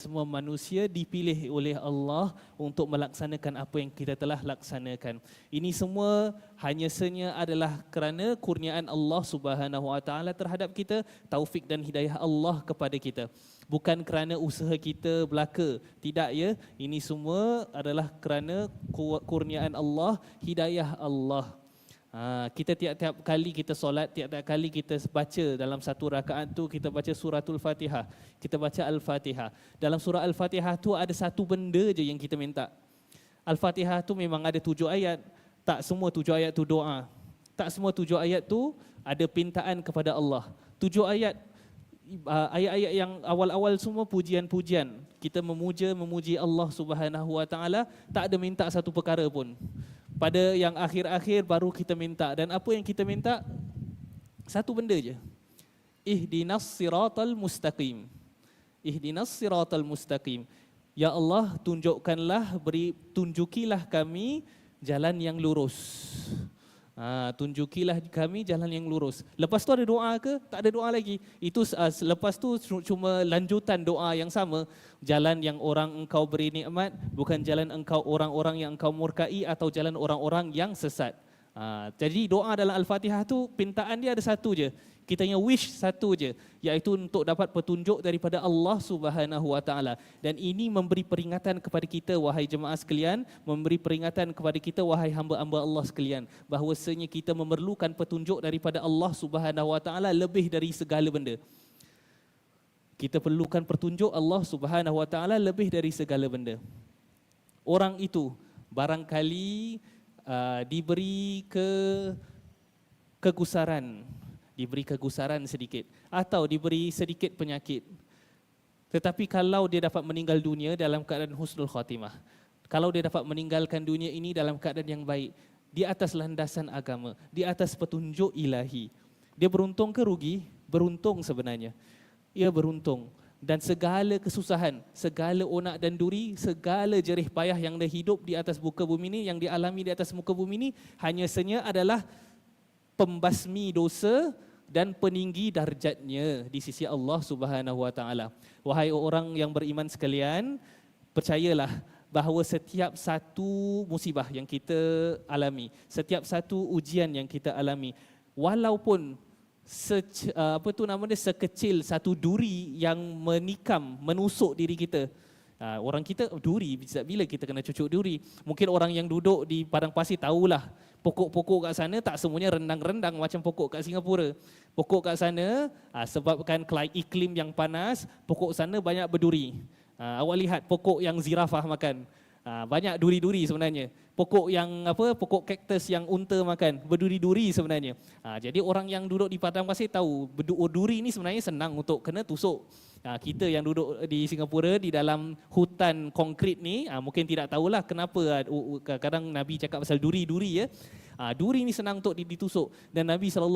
semua manusia dipilih oleh Allah untuk melaksanakan apa yang kita telah laksanakan. Ini semua hanya senya adalah kerana kurniaan Allah Subhanahu Wa Taala terhadap kita, taufik dan hidayah Allah kepada kita. Bukan kerana usaha kita belaka. Tidak ya. Ini semua adalah kerana kurniaan Allah, hidayah Allah. Ha, kita tiap-tiap kali kita solat, tiap-tiap kali kita baca dalam satu rakaat tu kita baca suratul Fatihah. Kita baca Al-Fatihah. Dalam surah Al-Fatihah tu ada satu benda je yang kita minta. Al-Fatihah tu memang ada tujuh ayat. Tak semua tujuh ayat tu doa. Tak semua tujuh ayat tu ada pintaan kepada Allah. Tujuh ayat uh, ayat-ayat yang awal-awal semua pujian-pujian. Kita memuja, memuji Allah Subhanahu Wa Taala, tak ada minta satu perkara pun pada yang akhir-akhir baru kita minta. Dan apa yang kita minta? Satu benda je. Ihdinas siratal mustaqim. Ihdinas siratal mustaqim. Ya Allah tunjukkanlah beri tunjukilah kami jalan yang lurus Ha, tunjukilah kami jalan yang lurus. Lepas tu ada doa ke? Tak ada doa lagi. Itu uh, lepas tu cuma lanjutan doa yang sama. Jalan yang orang engkau beri nikmat, bukan jalan engkau orang-orang yang engkau murkai atau jalan orang-orang yang sesat. Ha, jadi doa dalam Al-Fatihah tu pintaan dia ada satu je kita hanya wish satu je iaitu untuk dapat petunjuk daripada Allah Subhanahu wa taala. Dan ini memberi peringatan kepada kita wahai jemaah sekalian memberi peringatan kepada kita wahai hamba-hamba Allah sekalian bahawasanya kita memerlukan petunjuk daripada Allah Subhanahu wa taala lebih dari segala benda. Kita perlukan petunjuk Allah Subhanahu wa taala lebih dari segala benda. Orang itu barangkali uh, diberi ke kegusaran diberi kegusaran sedikit atau diberi sedikit penyakit. Tetapi kalau dia dapat meninggal dunia dalam keadaan husnul khatimah, kalau dia dapat meninggalkan dunia ini dalam keadaan yang baik, di atas landasan agama, di atas petunjuk ilahi, dia beruntung ke rugi? Beruntung sebenarnya. Ia beruntung dan segala kesusahan, segala onak dan duri, segala jerih payah yang dia hidup di atas muka bumi ini, yang dialami di atas muka bumi ini, hanya senya adalah pembasmi dosa dan peninggi darjatnya di sisi Allah Subhanahu Wa Taala. Wahai orang yang beriman sekalian, percayalah bahawa setiap satu musibah yang kita alami, setiap satu ujian yang kita alami, walaupun se, apa tu nama dia sekecil satu duri yang menikam, menusuk diri kita, Uh, orang kita duri bila kita kena cucuk duri. Mungkin orang yang duduk di padang pasir tahulah pokok-pokok kat sana tak semuanya rendang-rendang macam pokok kat Singapura. Pokok kat sana uh, sebabkan iklim yang panas, pokok sana banyak berduri. Uh, awak lihat pokok yang zirafah makan. Uh, banyak duri-duri sebenarnya. Pokok yang apa? Pokok kaktus yang unta makan, berduri-duri sebenarnya. Uh, jadi orang yang duduk di padang pasir tahu berduri ini sebenarnya senang untuk kena tusuk. Ha, kita yang duduk di Singapura di dalam hutan konkrit ni ha, mungkin tidak tahulah kenapa uh, kadang Nabi cakap pasal duri-duri ya. Ha, duri ni senang untuk ditusuk dan Nabi saw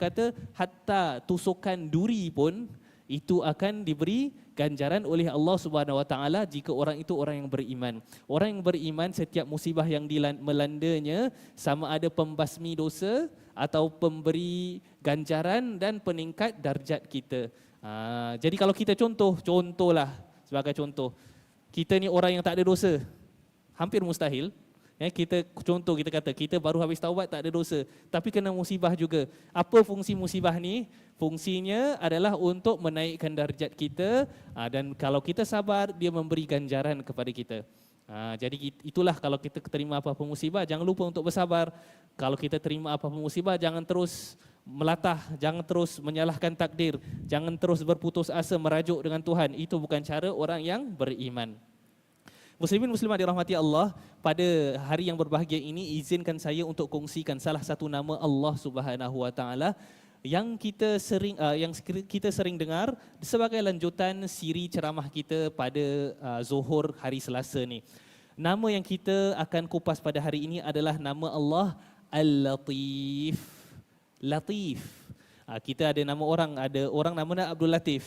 kata hatta tusukan duri pun itu akan diberi ganjaran oleh Allah Subhanahu Wa Taala jika orang itu orang yang beriman. Orang yang beriman setiap musibah yang melandanya sama ada pembasmi dosa atau pemberi ganjaran dan peningkat darjat kita. Ha, jadi kalau kita contoh, contohlah sebagai contoh. Kita ni orang yang tak ada dosa. Hampir mustahil. Ya, kita contoh kita kata kita baru habis taubat tak ada dosa tapi kena musibah juga. Apa fungsi musibah ni? Fungsinya adalah untuk menaikkan darjat kita ha, dan kalau kita sabar dia memberi ganjaran kepada kita. Ha, jadi itulah kalau kita terima apa-apa musibah jangan lupa untuk bersabar. Kalau kita terima apa-apa musibah jangan terus melatah, jangan terus menyalahkan takdir, jangan terus berputus asa merajuk dengan Tuhan. Itu bukan cara orang yang beriman. Muslimin muslimat dirahmati Allah, pada hari yang berbahagia ini izinkan saya untuk kongsikan salah satu nama Allah Subhanahu wa taala yang kita sering uh, yang kita sering dengar sebagai lanjutan siri ceramah kita pada uh, Zuhur hari Selasa ni. Nama yang kita akan kupas pada hari ini adalah nama Allah Al-Latif. Latif. Ha, kita ada nama orang, ada orang nama Abdul Latif.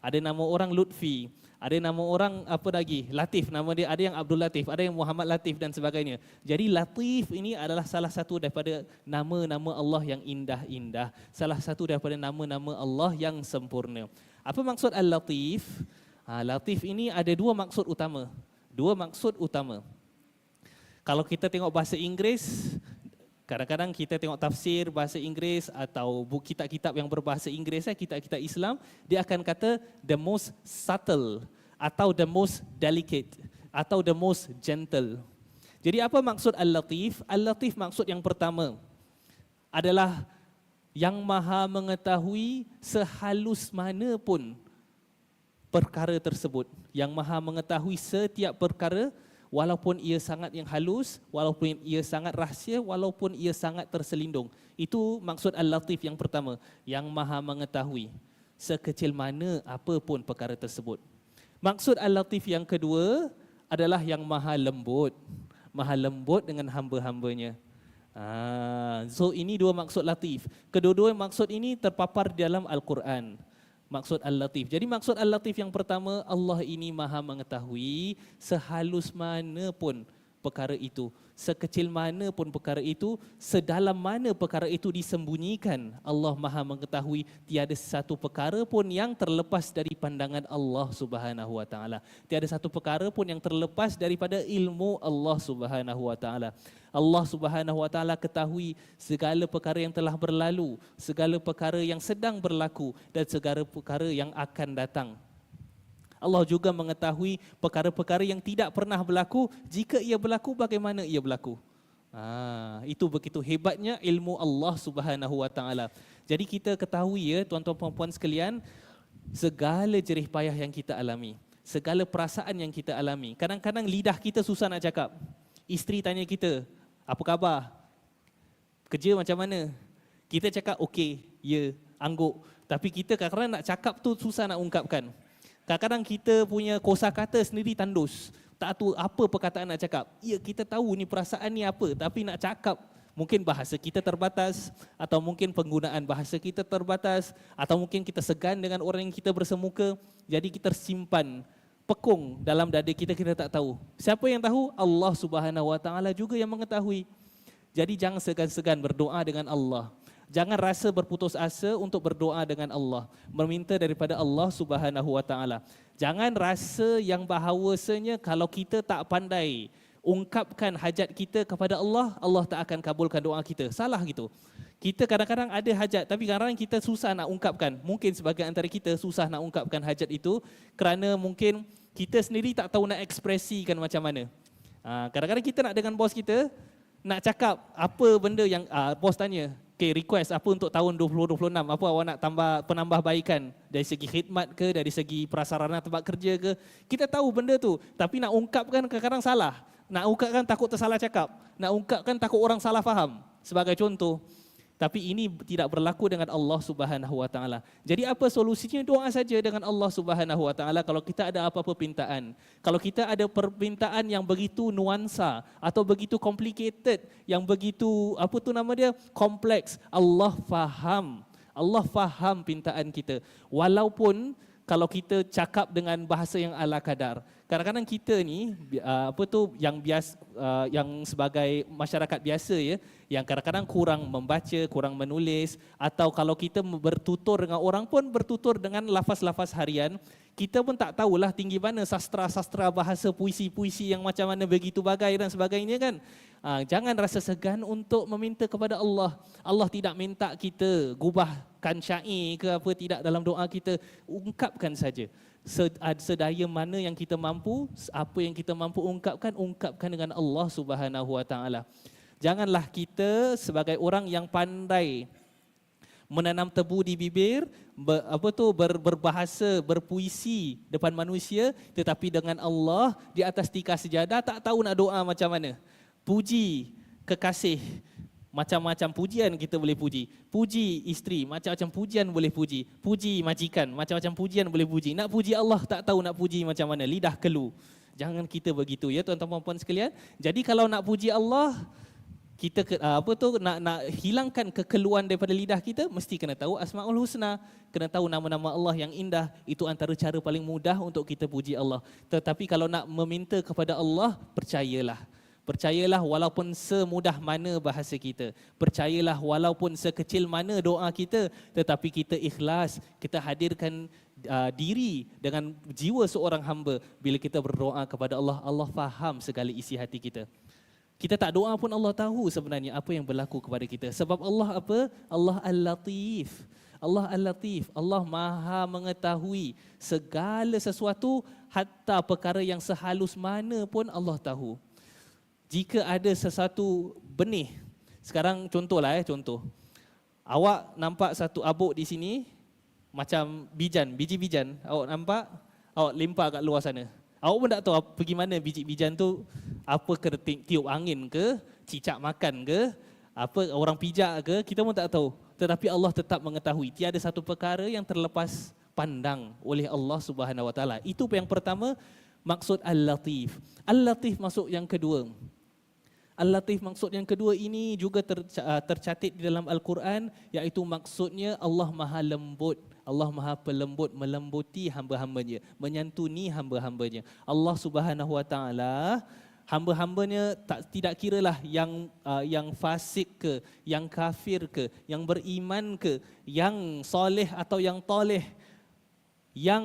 Ada nama orang Lutfi. Ada nama orang apa lagi? Latif nama dia. Ada yang Abdul Latif, ada yang Muhammad Latif dan sebagainya. Jadi Latif ini adalah salah satu daripada nama-nama Allah yang indah-indah. Salah satu daripada nama-nama Allah yang sempurna. Apa maksud Al-Latif? Ha, latif ini ada dua maksud utama. Dua maksud utama. Kalau kita tengok bahasa Inggeris, kadang-kadang kita tengok tafsir bahasa Inggeris atau buku kitab-kitab yang berbahasa Inggeris, eh, kitab-kitab Islam, dia akan kata the most subtle atau the most delicate atau the most gentle. Jadi apa maksud Al-Latif? Al-Latif maksud yang pertama adalah yang maha mengetahui sehalus mana pun perkara tersebut. Yang maha mengetahui setiap perkara walaupun ia sangat yang halus, walaupun ia sangat rahsia, walaupun ia sangat terselindung. Itu maksud Al-Latif yang pertama. Yang maha mengetahui sekecil mana apa pun perkara tersebut. Maksud Al-Latif yang kedua adalah yang maha lembut. Maha lembut dengan hamba-hambanya. Ah, so ini dua maksud latif. Kedua-dua maksud ini terpapar dalam Al-Quran. Maksud Al-Latif. Jadi maksud Al-Latif yang pertama, Allah ini maha mengetahui sehalus mana pun perkara itu sekecil mana pun perkara itu, sedalam mana perkara itu disembunyikan, Allah Maha mengetahui tiada satu perkara pun yang terlepas dari pandangan Allah Subhanahu wa taala. Tiada satu perkara pun yang terlepas daripada ilmu Allah Subhanahu wa taala. Allah Subhanahu wa taala ketahui segala perkara yang telah berlalu, segala perkara yang sedang berlaku dan segala perkara yang akan datang. Allah juga mengetahui perkara-perkara yang tidak pernah berlaku. Jika ia berlaku, bagaimana ia berlaku? Ah, itu begitu hebatnya ilmu Allah Subhanahu Wa Taala. Jadi kita ketahui ya, tuan-tuan puan-puan sekalian, segala jerih payah yang kita alami, segala perasaan yang kita alami. Kadang-kadang lidah kita susah nak cakap. Isteri tanya kita, apa khabar? Kerja macam mana? Kita cakap okey, ya, angguk. Tapi kita kadang-kadang nak cakap tu susah nak ungkapkan. Kadang-kadang kita punya kosa kata sendiri tandus. Tak tahu apa perkataan nak cakap. Ya kita tahu ni perasaan ni apa tapi nak cakap mungkin bahasa kita terbatas atau mungkin penggunaan bahasa kita terbatas atau mungkin kita segan dengan orang yang kita bersemuka jadi kita simpan pekung dalam dada kita kita tak tahu. Siapa yang tahu? Allah Subhanahu Wa Taala juga yang mengetahui. Jadi jangan segan-segan berdoa dengan Allah. Jangan rasa berputus asa untuk berdoa dengan Allah, meminta daripada Allah Subhanahu Wa Taala. Jangan rasa yang bahawasanya kalau kita tak pandai ungkapkan hajat kita kepada Allah, Allah tak akan kabulkan doa kita. Salah gitu. Kita kadang-kadang ada hajat tapi kadang-kadang kita susah nak ungkapkan. Mungkin sebagai antara kita susah nak ungkapkan hajat itu kerana mungkin kita sendiri tak tahu nak ekspresikan macam mana. Ha, kadang-kadang kita nak dengan bos kita nak cakap apa benda yang uh, bos tanya, okay, request apa untuk tahun 2026, apa awak nak tambah penambahbaikan dari segi khidmat ke, dari segi prasarana tempat kerja ke. Kita tahu benda tu, tapi nak ungkapkan kadang-kadang salah. Nak ungkapkan takut tersalah cakap. Nak ungkapkan takut orang salah faham. Sebagai contoh, tapi ini tidak berlaku dengan Allah Subhanahu wa taala. Jadi apa solusinya? Doa saja dengan Allah Subhanahu wa taala kalau kita ada apa-apa permintaan. Kalau kita ada permintaan yang begitu nuansa atau begitu complicated, yang begitu apa tu nama dia? kompleks, Allah faham. Allah faham pintaan kita. Walaupun kalau kita cakap dengan bahasa yang ala kadar. Kadang-kadang kita ni uh, apa tu yang bias uh, yang sebagai masyarakat biasa ya, yang kadang-kadang kurang membaca, kurang menulis atau kalau kita bertutur dengan orang pun bertutur dengan lafaz-lafaz harian, kita pun tak tahulah tinggi mana sastra-sastra bahasa puisi-puisi yang macam mana begitu bagai dan sebagainya kan. Ha, jangan rasa segan untuk meminta kepada Allah. Allah tidak minta kita gubahkan syair ke apa tidak dalam doa kita. Ungkapkan saja. Sedaya mana yang kita mampu, apa yang kita mampu ungkapkan, ungkapkan dengan Allah Subhanahu Wa Taala. Janganlah kita sebagai orang yang pandai menanam tebu di bibir, ber, apa tu ber, berbahasa, berpuisi depan manusia, tetapi dengan Allah di atas tikar sejadah tak tahu nak doa macam mana. Puji kekasih, macam-macam pujian kita boleh puji. Puji isteri, macam-macam pujian boleh puji. Puji majikan, macam-macam pujian boleh puji. Nak puji Allah tak tahu nak puji macam mana, lidah kelu. Jangan kita begitu ya tuan-tuan puan sekalian. Jadi kalau nak puji Allah, kita uh, apa tu nak nak hilangkan kekeluan daripada lidah kita mesti kena tahu asmaul husna kena tahu nama-nama Allah yang indah itu antara cara paling mudah untuk kita puji Allah tetapi kalau nak meminta kepada Allah percayalah percayalah walaupun semudah mana bahasa kita. Percayalah walaupun sekecil mana doa kita tetapi kita ikhlas kita hadirkan uh, diri dengan jiwa seorang hamba bila kita berdoa kepada Allah. Allah faham segala isi hati kita. Kita tak doa pun Allah tahu sebenarnya apa yang berlaku kepada kita. Sebab Allah apa? Allah Al-Latif. Allah Al-Latif. Allah Maha mengetahui segala sesuatu hatta perkara yang sehalus mana pun Allah tahu jika ada sesuatu benih sekarang contohlah eh contoh awak nampak satu abuk di sini macam bijan, biji bijan. Awak nampak? Awak lempar kat luar sana. Awak pun tak tahu pergi mana biji bijan tu. Apa ke tiup angin ke, cicak makan ke, apa orang pijak ke, kita pun tak tahu. Tetapi Allah tetap mengetahui. Tiada satu perkara yang terlepas pandang oleh Allah Subhanahu Wa Taala. Itu yang pertama maksud Al-Latif. Al-Latif masuk yang kedua. Al-Latif maksud yang kedua ini juga tercatat di dalam Al-Quran iaitu maksudnya Allah Maha Lembut. Allah Maha Pelembut melembuti hamba-hambanya, menyantuni hamba-hambanya. Allah Subhanahu Wa Taala hamba-hambanya tak tidak kiralah yang uh, yang fasik ke, yang kafir ke, yang beriman ke, yang soleh atau yang toleh, yang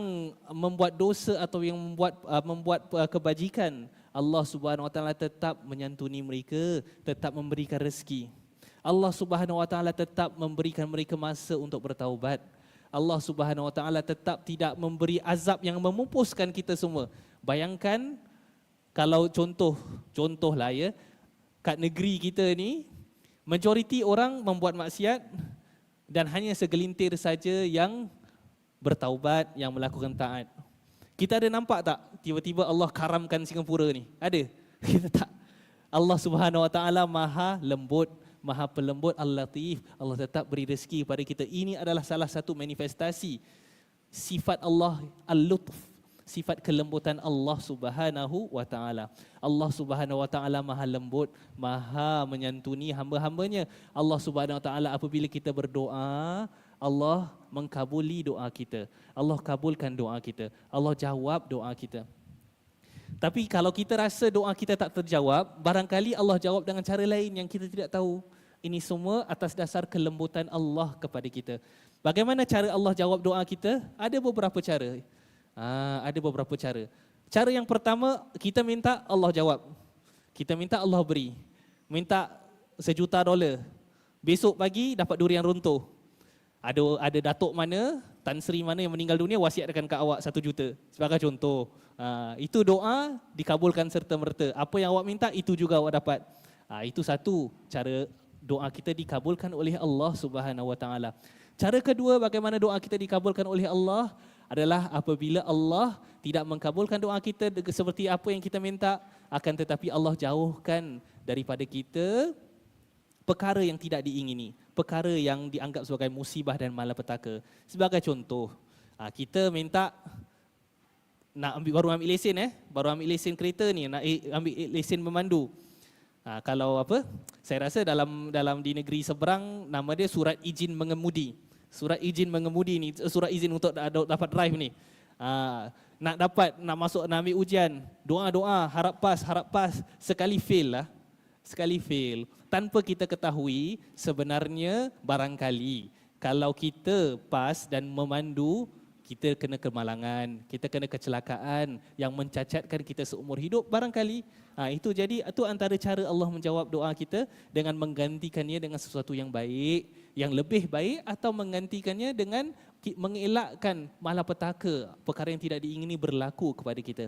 membuat dosa atau yang membuat uh, membuat uh, kebajikan, Allah Subhanahu Wa Taala tetap menyantuni mereka, tetap memberikan rezeki. Allah Subhanahu Wa Taala tetap memberikan mereka masa untuk bertaubat. Allah Subhanahu Wa Taala tetap tidak memberi azab yang memupuskan kita semua. Bayangkan kalau contoh contohlah ya kat negeri kita ni majoriti orang membuat maksiat dan hanya segelintir saja yang bertaubat yang melakukan taat. Kita ada nampak tak tiba-tiba Allah karamkan Singapura ni? Ada? Kita tak. Allah Subhanahu Wa Taala Maha lembut, maha pelembut Al-Latif. Allah tetap beri rezeki kepada kita. Ini adalah salah satu manifestasi sifat Allah Al-Lutf. Sifat kelembutan Allah Subhanahu wa taala. Allah Subhanahu wa taala Maha lembut, Maha menyantuni hamba-hambanya. Allah Subhanahu wa taala apabila kita berdoa, Allah mengkabuli doa kita. Allah kabulkan doa kita. Allah jawab doa kita. Tapi kalau kita rasa doa kita tak terjawab, barangkali Allah jawab dengan cara lain yang kita tidak tahu. Ini semua atas dasar kelembutan Allah kepada kita. Bagaimana cara Allah jawab doa kita? Ada beberapa cara. Ha, ada beberapa cara. Cara yang pertama, kita minta Allah jawab. Kita minta Allah beri. Minta sejuta dolar. Besok pagi dapat durian runtuh. Ada ada datuk mana, Tan Sri mana yang meninggal dunia wasiatkan ke awak satu juta. Sebagai contoh. Ha, itu doa dikabulkan serta merta. Apa yang awak minta, itu juga awak dapat. Ha, itu satu cara doa kita dikabulkan oleh Allah Subhanahu wa taala. Cara kedua bagaimana doa kita dikabulkan oleh Allah adalah apabila Allah tidak mengkabulkan doa kita seperti apa yang kita minta akan tetapi Allah jauhkan daripada kita perkara yang tidak diingini, perkara yang dianggap sebagai musibah dan malapetaka. Sebagai contoh, ha, kita minta nak ambil baru ambil lesen eh, baru ambil lesen kereta ni, nak ambil lesen memandu. Ha, kalau apa? Saya rasa dalam dalam di negeri seberang nama dia surat izin mengemudi. Surat izin mengemudi ni surat izin untuk dapat drive ni. Ha, nak dapat nak masuk nak ambil ujian, doa-doa, harap pas, harap pas, sekali fail lah. Sekali fail tanpa kita ketahui sebenarnya barangkali kalau kita pas dan memandu kita kena kemalangan, kita kena kecelakaan yang mencacatkan kita seumur hidup barangkali. Ha, itu jadi itu antara cara Allah menjawab doa kita dengan menggantikannya dengan sesuatu yang baik, yang lebih baik atau menggantikannya dengan mengelakkan malapetaka, perkara yang tidak diingini berlaku kepada kita.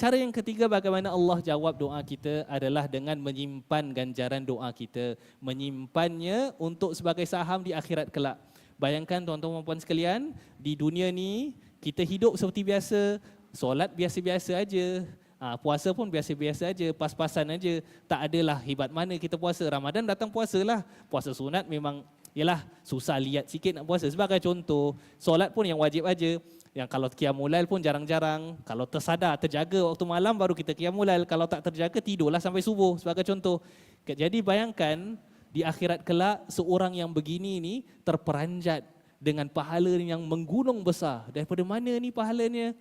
Cara yang ketiga bagaimana Allah jawab doa kita adalah dengan menyimpan ganjaran doa kita, menyimpannya untuk sebagai saham di akhirat kelak. Bayangkan tuan-tuan dan puan sekalian, di dunia ni kita hidup seperti biasa, solat biasa-biasa aja, ha, puasa pun biasa-biasa aja, pas-pasan aja. Tak adalah hebat mana kita puasa. Ramadan datang puasalah. Puasa sunat memang ialah susah lihat sikit nak puasa. Sebagai contoh, solat pun yang wajib aja. Yang kalau qiyamulail pun jarang-jarang. Kalau tersadar, terjaga waktu malam baru kita qiyamulail. Kalau tak terjaga, tidurlah sampai subuh. Sebagai contoh. Jadi bayangkan, di akhirat kelak seorang yang begini ni terperanjat dengan pahala yang menggunung besar. Daripada mana ni pahalanya?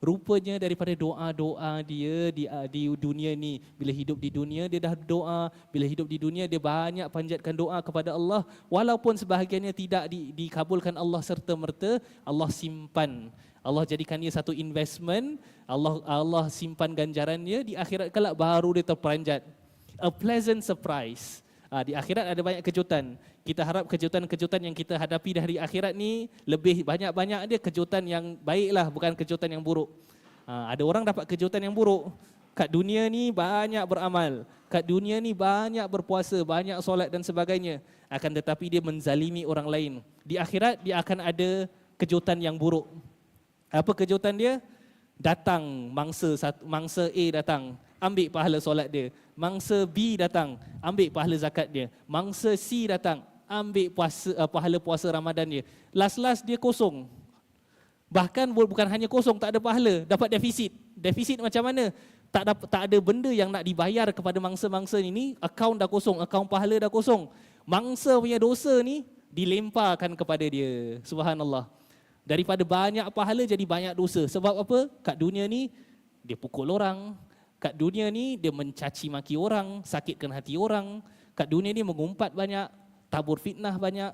Rupanya daripada doa-doa dia di, uh, di dunia ni, bila hidup di dunia dia dah doa, bila hidup di dunia dia banyak panjatkan doa kepada Allah, walaupun sebahagiannya tidak di, dikabulkan Allah serta merta, Allah simpan. Allah jadikan dia satu investment, Allah Allah simpan ganjarannya di akhirat kelak baru dia terperanjat. A pleasant surprise. Ha, di akhirat ada banyak kejutan. Kita harap kejutan-kejutan yang kita hadapi dari akhirat ni lebih banyak-banyak dia kejutan yang baiklah bukan kejutan yang buruk. Ha, ada orang dapat kejutan yang buruk. Kat dunia ni banyak beramal. Kat dunia ni banyak berpuasa, banyak solat dan sebagainya. Akan tetapi dia menzalimi orang lain. Di akhirat dia akan ada kejutan yang buruk. Apa kejutan dia? Datang mangsa mangsa A datang ambil pahala solat dia. Mangsa B datang, ambil pahala zakat dia. Mangsa C datang, ambil puasa, uh, pahala puasa Ramadan dia. Last-last dia kosong. Bahkan bukan hanya kosong, tak ada pahala, dapat defisit. Defisit macam mana? Tak ada, tak ada benda yang nak dibayar kepada mangsa-mangsa ini, akaun dah kosong, akaun pahala dah kosong. Mangsa punya dosa ni dilemparkan kepada dia. Subhanallah. Daripada banyak pahala jadi banyak dosa. Sebab apa? Kat dunia ni, dia pukul orang, kat dunia ni dia mencaci maki orang, sakitkan hati orang. Kat dunia ni mengumpat banyak, tabur fitnah banyak.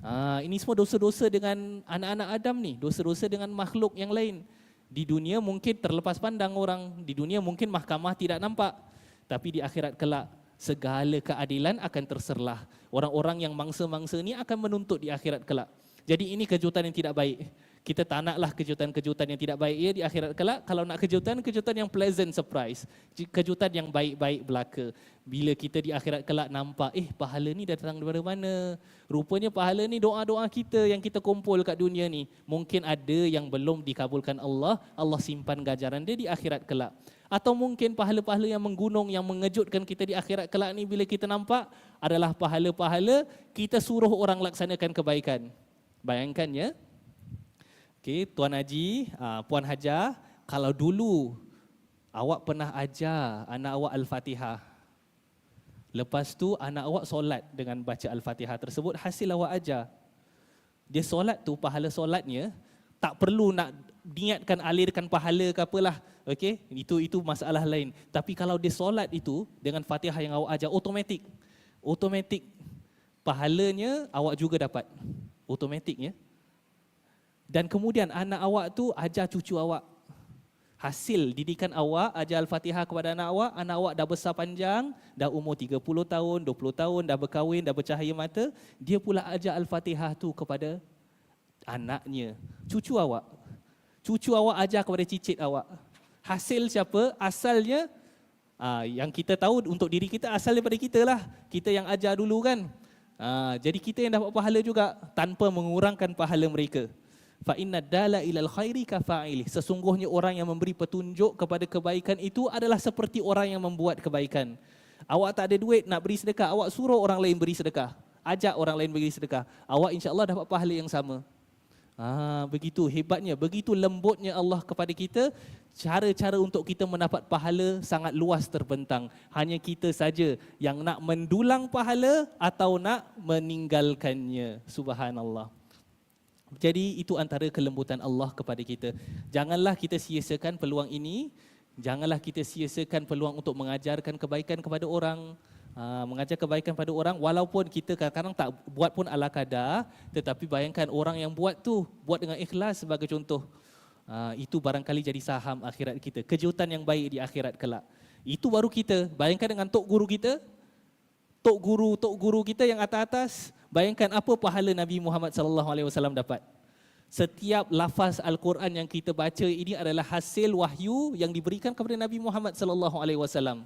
Ha, ini semua dosa-dosa dengan anak-anak Adam ni, dosa-dosa dengan makhluk yang lain. Di dunia mungkin terlepas pandang orang, di dunia mungkin mahkamah tidak nampak. Tapi di akhirat kelak segala keadilan akan terserlah. Orang-orang yang mangsa-mangsa ni akan menuntut di akhirat kelak. Jadi ini kejutan yang tidak baik kita tak naklah kejutan-kejutan yang tidak baik ya di akhirat kelak. Kalau nak kejutan, kejutan yang pleasant surprise. Kejutan yang baik-baik belaka. Bila kita di akhirat kelak nampak, eh pahala ni datang dari mana? Rupanya pahala ni doa-doa kita yang kita kumpul kat dunia ni. Mungkin ada yang belum dikabulkan Allah, Allah simpan gajaran dia di akhirat kelak. Atau mungkin pahala-pahala yang menggunung, yang mengejutkan kita di akhirat kelak ni bila kita nampak adalah pahala-pahala kita suruh orang laksanakan kebaikan. Bayangkan ya, Okey, Tuan Haji, uh, Puan Haja, kalau dulu awak pernah ajar anak awak Al-Fatihah. Lepas tu anak awak solat dengan baca Al-Fatihah tersebut, hasil awak ajar. Dia solat tu, pahala solatnya, tak perlu nak niatkan alirkan pahala ke apalah. Okey, itu itu masalah lain. Tapi kalau dia solat itu dengan Fatihah yang awak ajar, otomatik. Otomatik pahalanya awak juga dapat. Otomatik ya. Dan kemudian anak awak tu ajar cucu awak. Hasil didikan awak, ajar Al-Fatihah kepada anak awak, anak awak dah besar panjang, dah umur 30 tahun, 20 tahun, dah berkahwin, dah bercahaya mata, dia pula ajar Al-Fatihah tu kepada anaknya, cucu awak. Cucu awak ajar kepada cicit awak. Hasil siapa? Asalnya, aa, ah, yang kita tahu untuk diri kita, asal daripada kita lah. Kita yang ajar dulu kan. Aa, ah, jadi kita yang dapat pahala juga tanpa mengurangkan pahala mereka fa inna dala ilal khairi kafa'ili sesungguhnya orang yang memberi petunjuk kepada kebaikan itu adalah seperti orang yang membuat kebaikan awak tak ada duit nak beri sedekah awak suruh orang lain beri sedekah ajak orang lain beri sedekah awak insyaallah dapat pahala yang sama Ah, begitu hebatnya, begitu lembutnya Allah kepada kita. Cara-cara untuk kita mendapat pahala sangat luas terbentang. Hanya kita saja yang nak mendulang pahala atau nak meninggalkannya. Subhanallah. Jadi itu antara kelembutan Allah kepada kita. Janganlah kita sia-siakan peluang ini. Janganlah kita sia-siakan peluang untuk mengajarkan kebaikan kepada orang. Uh, mengajar kebaikan pada orang walaupun kita kadang-kadang tak buat pun ala kadar tetapi bayangkan orang yang buat tu buat dengan ikhlas sebagai contoh uh, itu barangkali jadi saham akhirat kita kejutan yang baik di akhirat kelak itu baru kita bayangkan dengan tok guru kita tok guru tok guru kita yang atas-atas Bayangkan apa pahala Nabi Muhammad sallallahu alaihi wasallam dapat. Setiap lafaz Al-Quran yang kita baca ini adalah hasil wahyu yang diberikan kepada Nabi Muhammad sallallahu alaihi wasallam.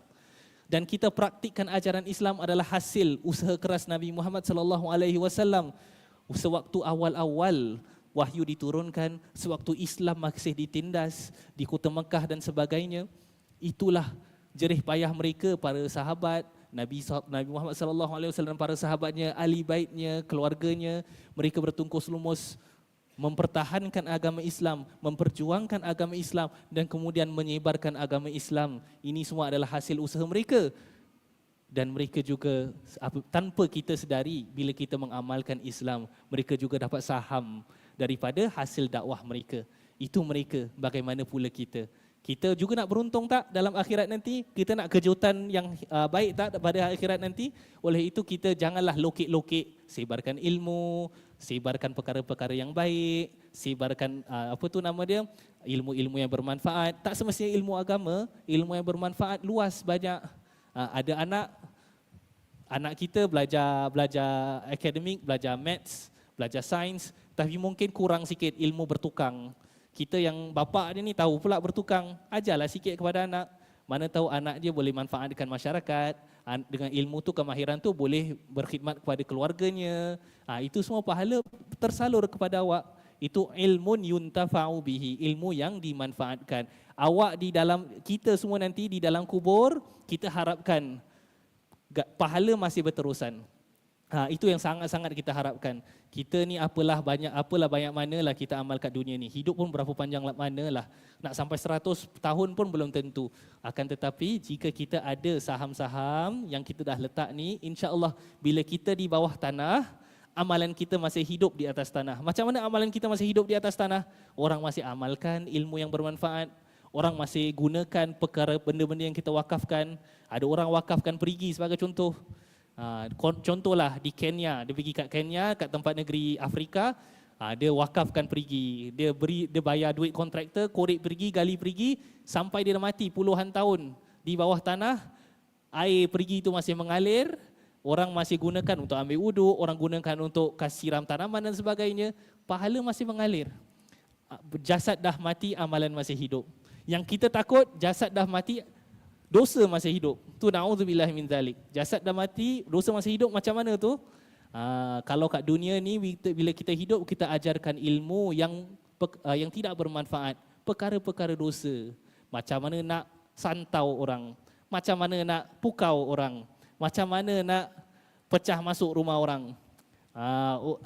Dan kita praktikkan ajaran Islam adalah hasil usaha keras Nabi Muhammad sallallahu alaihi wasallam. Sewaktu awal-awal wahyu diturunkan, sewaktu Islam masih ditindas di kota Mekah dan sebagainya, itulah jerih payah mereka para sahabat, Nabi Nabi Muhammad sallallahu alaihi wasallam para sahabatnya, ahli baitnya, keluarganya, mereka bertungkus lumus mempertahankan agama Islam, memperjuangkan agama Islam dan kemudian menyebarkan agama Islam. Ini semua adalah hasil usaha mereka. Dan mereka juga tanpa kita sedari bila kita mengamalkan Islam, mereka juga dapat saham daripada hasil dakwah mereka. Itu mereka, bagaimana pula kita. Kita juga nak beruntung tak dalam akhirat nanti? Kita nak kejutan yang uh, baik tak pada akhirat nanti? Oleh itu kita janganlah lokek-lokek, sebarkan ilmu, sebarkan perkara-perkara yang baik, sebarkan uh, apa tu nama dia? ilmu-ilmu yang bermanfaat. Tak semestinya ilmu agama, ilmu yang bermanfaat luas banyak. Uh, ada anak anak kita belajar belajar akademik, belajar maths, belajar sains, tapi mungkin kurang sikit ilmu bertukang kita yang bapa dia ni tahu pula bertukang, ajarlah sikit kepada anak. Mana tahu anak dia boleh manfaatkan masyarakat, dengan ilmu tu kemahiran tu boleh berkhidmat kepada keluarganya. Ha, itu semua pahala tersalur kepada awak. Itu ilmu yuntafa'u bihi, ilmu yang dimanfaatkan. Awak di dalam kita semua nanti di dalam kubur, kita harapkan pahala masih berterusan. Ha, itu yang sangat-sangat kita harapkan. Kita ni apalah banyak apalah banyak manalah kita amal kat dunia ni. Hidup pun berapa panjang lah manalah. Nak sampai 100 tahun pun belum tentu. Akan tetapi jika kita ada saham-saham yang kita dah letak ni, insya-Allah bila kita di bawah tanah, amalan kita masih hidup di atas tanah. Macam mana amalan kita masih hidup di atas tanah? Orang masih amalkan ilmu yang bermanfaat, orang masih gunakan perkara benda-benda yang kita wakafkan. Ada orang wakafkan perigi sebagai contoh. Ha, contohlah di Kenya, dia pergi kat Kenya, kat tempat negeri Afrika, ha, dia wakafkan perigi, dia beri dia bayar duit kontraktor, korek perigi, gali perigi, sampai dia mati puluhan tahun di bawah tanah, air perigi itu masih mengalir, orang masih gunakan untuk ambil wuduk, orang gunakan untuk kasih siram tanaman dan sebagainya, pahala masih mengalir. Ha, jasad dah mati, amalan masih hidup. Yang kita takut, jasad dah mati, dosa masih hidup. Tu naudzubillah min zalik. Jasad dah mati, dosa masih hidup macam mana tu? Aa, ah, kalau kat dunia ni bila kita hidup kita ajarkan ilmu yang uh, yang tidak bermanfaat, perkara-perkara dosa. Macam mana nak santau orang, macam mana nak pukau orang, macam mana nak pecah masuk rumah orang. Uh,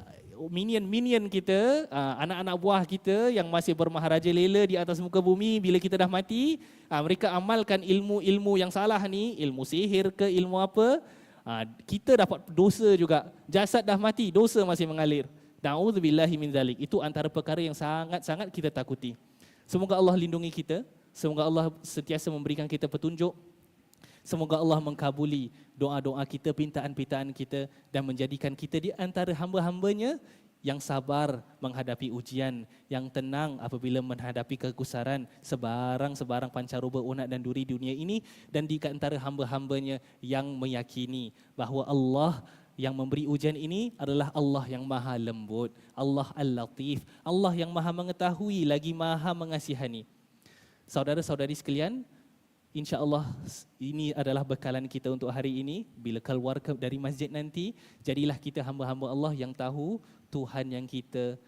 minion-minion kita, ah, anak-anak buah kita yang masih bermaharaja lela di atas muka bumi bila kita dah mati, ah, mereka amalkan ilmu-ilmu yang salah ni, ilmu sihir ke ilmu apa, ah, kita dapat dosa juga. Jasad dah mati, dosa masih mengalir. Na'udzubillahi min zalik. Itu antara perkara yang sangat-sangat kita takuti. Semoga Allah lindungi kita. Semoga Allah sentiasa memberikan kita petunjuk. Semoga Allah mengkabuli doa-doa kita, pintaan-pintaan kita dan menjadikan kita di antara hamba-hambanya yang sabar menghadapi ujian, yang tenang apabila menghadapi kegusaran sebarang-sebarang pancaroba unat dan duri dunia ini dan di antara hamba-hambanya yang meyakini bahawa Allah yang memberi ujian ini adalah Allah yang maha lembut, Allah Al-Latif, Allah yang maha mengetahui lagi maha mengasihani. Saudara-saudari sekalian, Insya Allah ini adalah bekalan kita untuk hari ini. Bila keluar dari masjid nanti, jadilah kita hamba-hamba Allah yang tahu Tuhan yang kita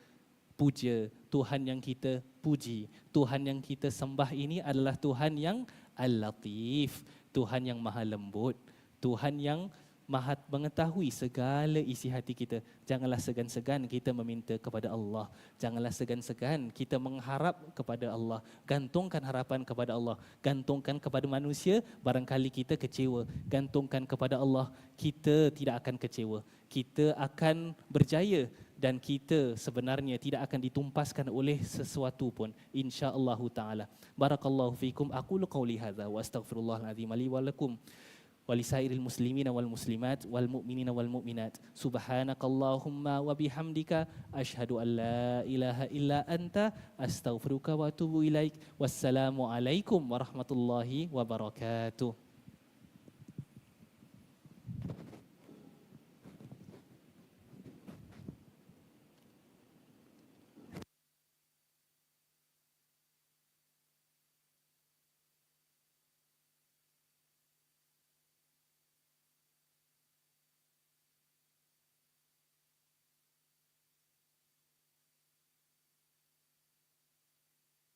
puja, Tuhan yang kita puji, Tuhan yang kita sembah ini adalah Tuhan yang Al-Latif, Tuhan yang Maha Lembut, Tuhan yang maha mengetahui segala isi hati kita. Janganlah segan-segan kita meminta kepada Allah. Janganlah segan-segan kita mengharap kepada Allah. Gantungkan harapan kepada Allah. Gantungkan kepada manusia, barangkali kita kecewa. Gantungkan kepada Allah, kita tidak akan kecewa. Kita akan berjaya dan kita sebenarnya tidak akan ditumpaskan oleh sesuatu pun insya-Allah taala. Barakallahu fikum. Aku lu qauli hadza wa astaghfirullahal azim li wa lakum. ولسائر المسلمين والمسلمات والمؤمنين والمؤمنات. سبحانك اللهم وبحمدك أشهد أن لا إله إلا أنت أستغفرك وأتوب إليك. والسلام عليكم ورحمة الله وبركاته.